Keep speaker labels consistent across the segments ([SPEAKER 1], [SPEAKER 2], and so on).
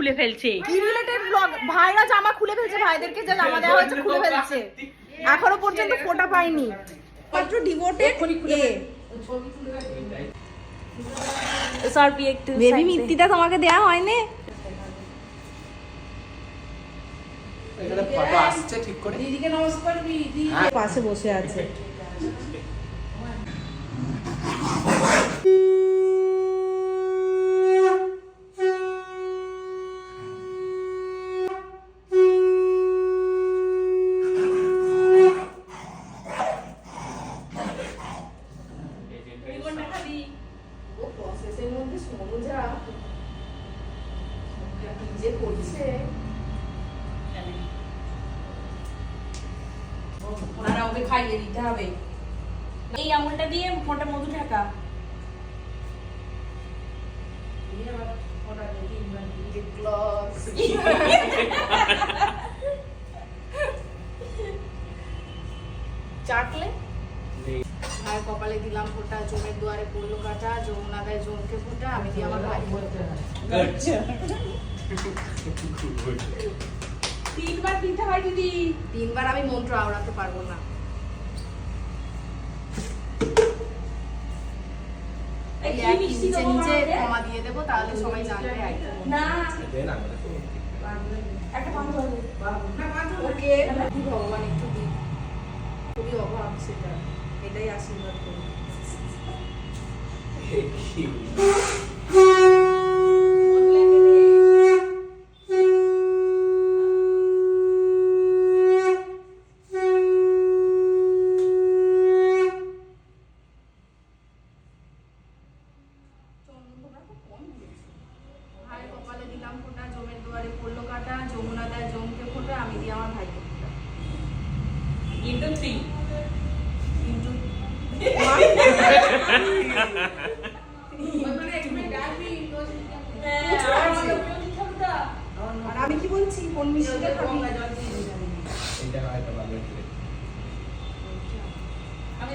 [SPEAKER 1] খুলে ফেলছে।
[SPEAKER 2] কি রিলেটেড ব্লগ ভাইরা জামা খুলে ফেলছে ভাইদেরকে যে জামা দেওয়া হয়েছে খুলে ফেলছে। এখনও পর্যন্ত ফোটা পাইনি। মাত্র ডিভোটেড এ
[SPEAKER 1] সরবি একটু
[SPEAKER 2] বেবি মিত্তিটা তোমাকে দেয়া হয়নি?
[SPEAKER 3] এখানে ফটো আসছে ঠিক করে।
[SPEAKER 2] দিদিকে নমস্কার দিদি। পাশে বসে আছে ও প্রসেসের মধ্যে সমুজা কি যে করছে খাইয়ে দিতে হবে।
[SPEAKER 1] এই আঙুলটা দিয়ে মোটা মধু ঢাকা।
[SPEAKER 2] চাটলে? কপালে দিলাম ফোঁটা জমের দুয়ারে পড়ল কাটা জমকে ফোঁটা আমি দিয়ে আমার ভাই
[SPEAKER 1] তিনবার দিতে হয় দিদি।
[SPEAKER 2] তিনবার আমি মন্ত্র আওড়াতে পারব না। নিচে নিচে
[SPEAKER 1] আমাদের?
[SPEAKER 2] দিয়ে দেবো তাহলে সবাই জানবে।
[SPEAKER 1] না। একটা ধরবে
[SPEAKER 2] ওকে ভগবান একটু দিই? খুবই অভাব সেটা। এটাই আশীর্বাদ করি ভাই কপালে দিলাম ফোঁটা জমের দুয়ারে পড়ল কাটা যমুনা দেয় জমকে ফোঁটা আমি দিয়ে আমার ভাইকে ফোঁটা
[SPEAKER 1] ইন্টু থ্রি
[SPEAKER 2] into আর আমি কি বলছি কোন মিষ্টিটা খাবি আমি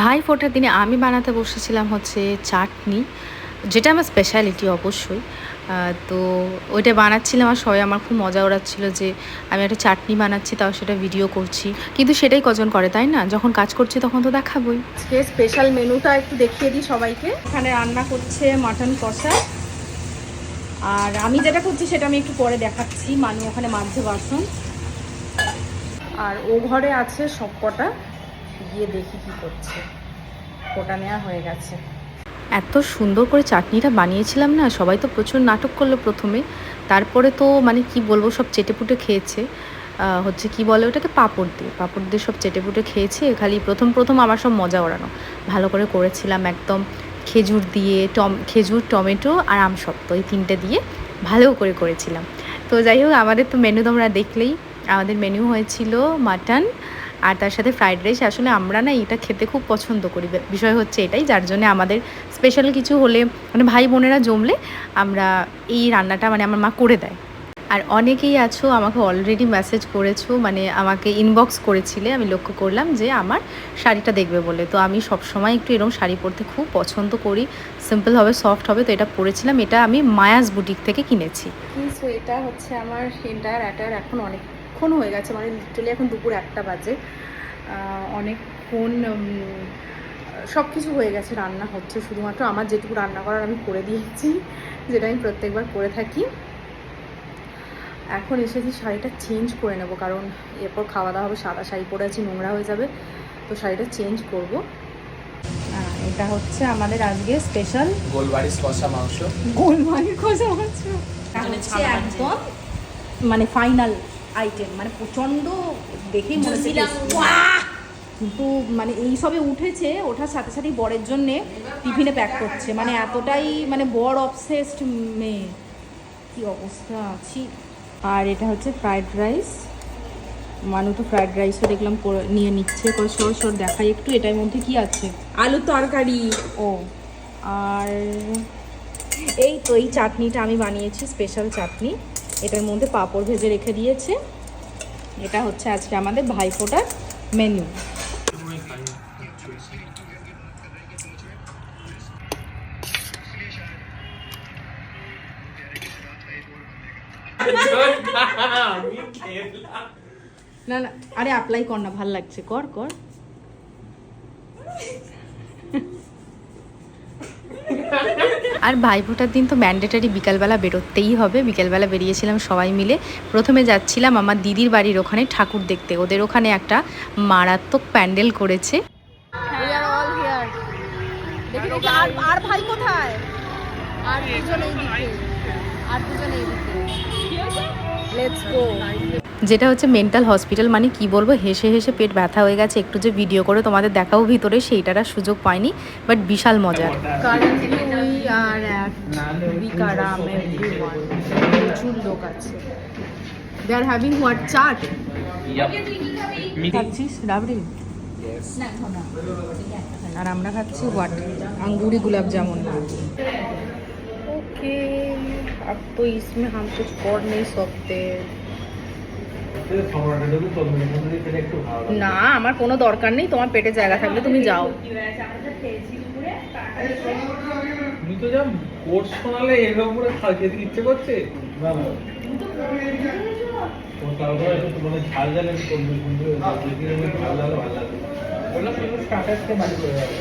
[SPEAKER 4] ভাই ফোটার দিনে আমি বানাতে বসেছিলাম হচ্ছে চাটনি, যেটা আমার স্পেশালিটি অবশ্যই। তো ওইটা বানাচ্ছিলাম আর সবাই আমার খুব মজা ওড়াচ্ছিল যে আমি একটা চাটনি বানাচ্ছি, তাও সেটা ভিডিও করছি। কিন্তু সেটাই কজন করে, তাই না? যখন কাজ করছি তখন তো দেখাবই।
[SPEAKER 2] আজকে স্পেশাল মেনুটা একটু দেখিয়ে দিই সবাইকে। এখানে রান্না করছে মাটন কষা। আর আমি যেটা করছি সেটা আমি একটু পরে দেখাচ্ছি, মানু ওখানে মাঝে বাসন। আর ও ঘরে আছে সব কটা গিয়ে দেখি কি করছে। ওটা নেওয়া হয়ে গেছে।
[SPEAKER 4] এত সুন্দর করে চাটনিটা বানিয়েছিলাম না, সবাই তো প্রচুর নাটক করল প্রথমে। তারপরে তো মানে কি বলব, সব চেটেপুটে খেয়েছে। হচ্ছে কি বলে ওটাকে, পাঁপড় দিয়ে। পাঁপড় দিয়ে সব চেটেপুটে খেয়েছে, খালি প্রথম প্রথম আমার সব মজা ওড়ানো। ভালো করে করেছিলাম একদম খেজুর দিয়ে, টম, খেজুর, টমেটো আর আম আমসত্ত্ব এই তিনটে দিয়ে ভালো করে করেছিলাম। তো যাই হোক, আমাদের তো মেনু তোমরা দেখলেই। আমাদের মেনু হয়েছিল মাটন আর তার সাথে ফ্রাইড রাইস আসলে আমরা না এটা খেতে খুব পছন্দ করি। বিষয় হচ্ছে এটাই, যার জন্য আমাদের স্পেশাল কিছু হলে মানে ভাই বোনেরা জমলে আমরা এই রান্নাটা মানে আমার মা করে দেয়। আর অনেকেই আছো, আমাকে অলরেডি মেসেজ করেছ মানে আমাকে ইনবক্স করেছিলে, আমি লক্ষ্য করলাম যে আমার শাড়িটা দেখবে বলে। তো আমি সবসময় একটু এরকম শাড়ি পরতে খুব পছন্দ করি সিম্পল হবে সফট হবে, তো এটা পরেছিলাম, এটা আমি মায়াস বুটিক থেকে কিনেছি।
[SPEAKER 2] সো এটা হচ্ছে আমার এন্টায়ার অ্যাটায়ার এখন অনেকক্ষণ হয়ে গেছে মানে লিটারালি এখন দুপুর একটা বাজে। অনেকক্ষণ সব কিছু হয়ে গেছে রান্না হচ্ছে। শুধুমাত্র আমার যেটুকু রান্না করার আমি করে দিয়েছি যেটা আমি প্রত্যেকবার করে থাকি। এখন এসেছি শাড়িটা চেঞ্জ করে নেব কারণ এরপর খাওয়া দাওয়া হবে সাদা শাড়ি পরে আছি নোংরা হয়ে যাবে। তো শাড়িটা চেঞ্জ করব। এটা হচ্ছে আমাদের আজকে স্পেশাল
[SPEAKER 3] গোলবাড়ির কষা মাংস।
[SPEAKER 2] হচ্ছে
[SPEAKER 1] ছানা
[SPEAKER 2] একদম মানে ফাইনাল আইটেম মানে প্রচণ্ড দেখেই মনে কিন্তু মানে এই সবে উঠেছে ওঠার সাথে সাথেই বরের জন্যে টিফিনে প্যাক করছে। মানে এতটাই মানে বর অবসেসড মেয়ে। কি অবস্থা আছি আর এটা হচ্ছে ফ্রাইড রাইস মানু তো ফ্রাইড রাইসও দেখলাম নিয়ে নিচ্ছে। সর সর দেখাই একটু এটার মধ্যে কি আছে?
[SPEAKER 1] আলু তরকারি।
[SPEAKER 2] ও আর এই তো এই চাটনিটা আমি বানিয়েছি স্পেশাল চাটনি। এটার মধ্যে পাঁপড় ভেজে রেখে দিয়েছে। এটা হচ্ছে আজকে আমাদের ভাইফোঁটার মেনু না না, আরে অ্যাপ্লাই কর না, ভালো লাগছে। কর কর।
[SPEAKER 4] আর ভাইফোঁটার দিন তো ম্যান্ডেটারি বিকালবেলা বেরোতেই হবে। বিকালবেলা বেরিয়েছিলাম সবাই মিলে। প্রথমে যাচ্ছিলাম আমার দিদির বাড়ির ওখানে ঠাকুর দেখতে। ওদের ওখানে একটা মারাত্মক প্যান্ডেল করেছে। যেটা হচ্ছে মেন্টাল হসপিটাল মানে কি বলবো হেসে হেসে পেট ব্যথা হয়ে গেছে একটু যে ভিডিও করে তোমাদের দেখাও ভিতরে সেইটার আর সুযোগ পাইনি বাট বিশাল মজার
[SPEAKER 2] currently we are at বিকারাম everyone প্রচুর লোক আছে they are having what chaat খাচ্ছিস রাবড়ি আর আমরা খাচ্ছি what Angoori gulab jamun okay अब तो इसमें हम कुछ कर नहीं सकते না আমার কোনো দরকার নেই তোমার পেটে জায়গা থাকলে তুমি যাও।
[SPEAKER 3] তুমি তো যা কোর্স শোনালে এর উপরে খেতে ইচ্ছে করছে? না না। তারপরে মানে ঝাল ঝাল একটু করবে কিন্তু ঝাল ঝাল ভালো লাগে। ওগুলো শুধু স্টার্টারকে বাড়ি করে যাবে।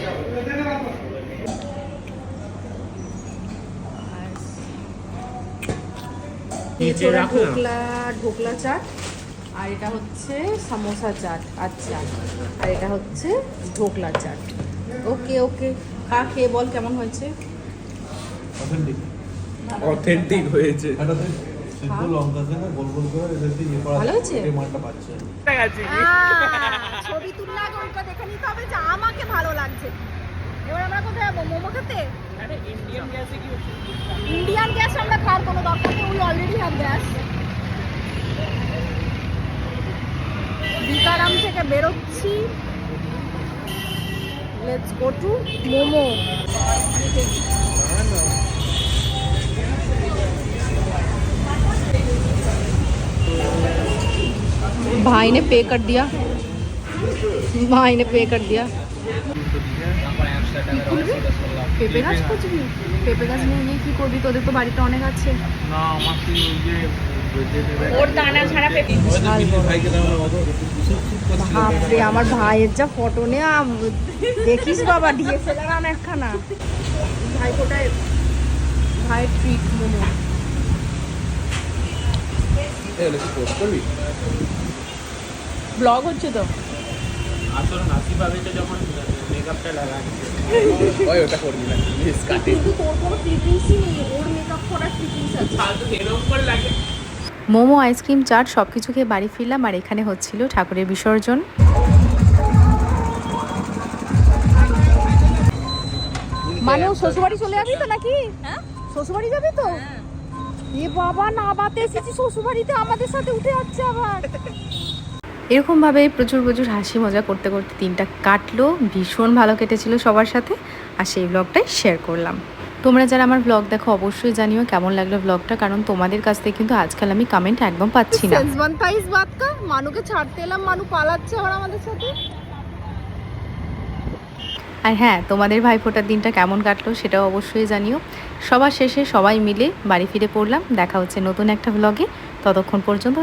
[SPEAKER 3] নিচে
[SPEAKER 2] এছাড়া
[SPEAKER 3] রাখো না।
[SPEAKER 2] ঢোকলা ঢোকলা চাট। আর এটা হচ্ছে সামোসা চাট আচ্ছা আর এটা হচ্ছে ঢোকলা চাট। ওকে ওকে। খা খেয়ে বল কেমন হয়েছে?
[SPEAKER 3] অথেন্টিক হয়েছে।
[SPEAKER 5] ইয়ে করা
[SPEAKER 2] ভালো হয়েছে?
[SPEAKER 5] এই মালটা পাচ্ছে।
[SPEAKER 2] ছবি তুললে আগে ওইটা দেখে নিতে হবে যে আমাকে ভালো লাগছে। এবার আমরা কোথায় যাব? মোমো খেতে? ইন্ডিয়ান গ্যাস আমরা খাওয়ার কোনো দরকার নেই উই অলরেডি থেকে বেরোচ্ছি লেটস গো টু মোমো भाई ने पे कर दिया भाई ने पे कर दिया পেঁপে গাছ করছিস পেঁপে গাছ নিয়ে নিয়ে কি করবি তোদের তো বাড়িতে অনেক আছে
[SPEAKER 3] না আমার
[SPEAKER 1] ওর দানা ছাড়া
[SPEAKER 2] বাপরে আমার ভাইয়ের যা ফটো নে দেখিস বাবা ডিএসএলআর আন একখানা। ভাই কোটায় ভাইয়ের ট্রিট মোমো ব্লগ হচ্ছে তো।
[SPEAKER 3] আসলে নাসি যখন মেকআপটা লাগাচ্ছে ওই ওটা করবি না প্লিজ কাটে
[SPEAKER 2] তোর কোনো ফিটিংসই নেই ওর মেকআপ করার ফিটিংস আছে
[SPEAKER 3] ফালতু এরকম করে লাগে।
[SPEAKER 4] মোমো আইসক্রিম চাট সব কিছু খেয়ে বাড়ি ফিরলাম আর এখানে হচ্ছিল ঠাকুরের বিসর্জন।
[SPEAKER 2] মানে ও শ্বশুরবাড়ি চলে যাবি তো নাকি? হ্যাঁ। শ্বশুরবাড়ি যাবি তো? এ বাবা না বাতে এসেছি শ্বশুরবাড়িতে আমাদের সাথে উঠে যাচ্ছে আবার।
[SPEAKER 4] এরকমভাবে প্রচুর প্রচুর হাসি মজা করতে করতে দিনটা কাটলো ভীষণ ভালো কেটেছিল সবার সাথে। আর সেই ব্লগটাই শেয়ার করলাম। তোমরা যারা আমার ব্লগ দেখো অবশ্যই জানিও কেমন লাগল ব্লগটা কারণ তোমাদের কাছ থেকে কিন্তু আজকাল আমি কমেন্ট একদম পাচ্ছি না।
[SPEAKER 2] কা মানুকে ছাড়তে এলাম মানু পালাচ্ছে আবার আমাদের সাথে।
[SPEAKER 4] আর হ্যাঁ তোমাদের ভাইফোঁটার দিনটা কেমন কাটলো সেটাও অবশ্যই জানিও। সবার শেষে সবাই মিলে বাড়ি ফিরে পড়লাম। দেখা হচ্ছে নতুন একটা ব্লগে ততক্ষণ পর্যন্ত